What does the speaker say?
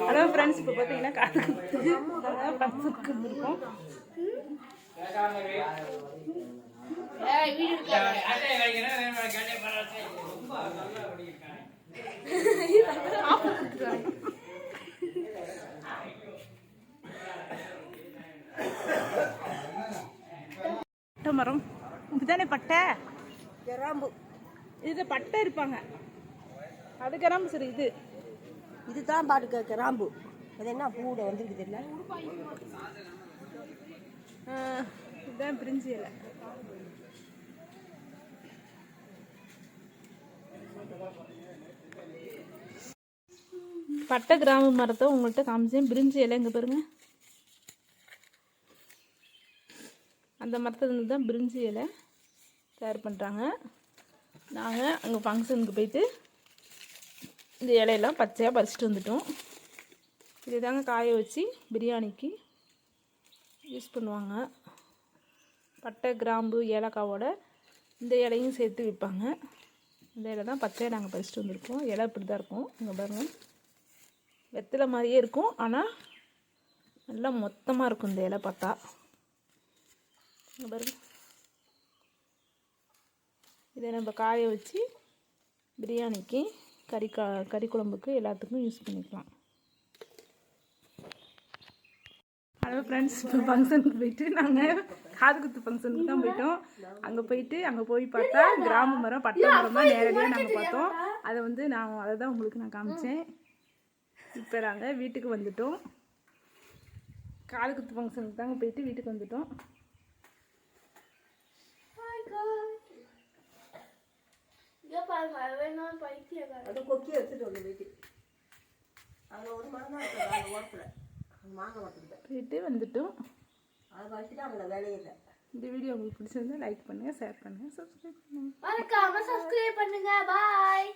Hello friends இப்போ பார்த்தீங்கன்னா காது குத்துக்கு ஃபங்க்ஷனுக்கு பட்டை மரம் இதுதானே பட்டை கிராம்பு இது பட்டை இருப்பாங்க. அது கிராம்பு சரி இது. இதுதான் பாட்டுக்க கிராம்பு. அது என்ன பூட வந்துருக்குது இல்லை ஆ, இதுதான் பிரிஞ்சி இலை. பட்டை கிராம்பு மரத்தை உங்கள்கிட்ட காமிச்சேன். பிரிஞ்சி இலை இங்கே பாருங்க. அந்த மரத்துலேருந்து தான் பிரிஞ்சி இலை தயார் பண்ணுறாங்க நாங்கள் அங்கே ஃபங்க்ஷனுக்கு போயிட்டு இந்த இலையெல்லாம் பச்சையாக பறிச்சுட்டு வந்துட்டோம். இதை தாங்க காய வச்சு பிரியாணிக்கு யூஸ் பண்ணுவாங்க. பட்டை கிராம்பு ஏலக்காவோட இந்த இலையும் சேர்த்து விற்பாங்க. இந்த இலை தான் பச்சையை நாங்கள் பறிச்சுட்டு வந்திருக்கோம். இலை இப்படி தான் இருக்கும். இங்கே பாருங்கள் வெத்தலை மாதிரியே இருக்கும். ஆனால் நல்லா மொத்தமாக இருக்கும் இந்த இலை பார்த்தா. இங்கே பாருங்கள் இதை நம்ம காய வச்சு பிரியாணிக்கு கறி கா கறி குழம்புக்கு எல்லாத்துக்கும் யூஸ் பண்ணிக்கலாம். ஹலோ ஃப்ரெண்ட்ஸ் இப்போ ஃபங்க்ஷனுக்கு போயிட்டு நாங்கள் காது குத்து ஃபங்க்ஷனுக்கு தான் போயிட்டோம். அங்கே போயிட்டு அங்கே போய் பார்த்தா கிராம மரம் பட்டை மரம் தான் நேரடியாக நாங்கள் பார்த்தோம். அதை வந்து நான் அதை தான் உங்களுக்கு நான் காமிச்சேன். இப்போ நாங்கள் வீட்டுக்கு வந்துட்டோம். காது குத்து ஃபங்க்ஷனுக்கு தாங்க போயிட்டு வீட்டுக்கு வந்துட்டோம். அது கொக்கி எடுத்துட்டு வந்து வீட்டுக்கு அதில் ஒரு மரம் தான் இருக்குது அந்த ஓரத்தில் மாங்காய் போயிட்டு வந்துட்டோம் அதை வச்சுட்டு அங்கே வேலையே இல்லை இந்த வீடியோ உங்களுக்கு பிடிச்சிருந்தா லைக் பண்ணுங்கள் ஷேர் பண்ணுங்கள் சப்ஸ்கிரைப் பண்ணுங்கள் மறக்காம சப்ஸ்கிரைப் பண்ணுங்க பாய்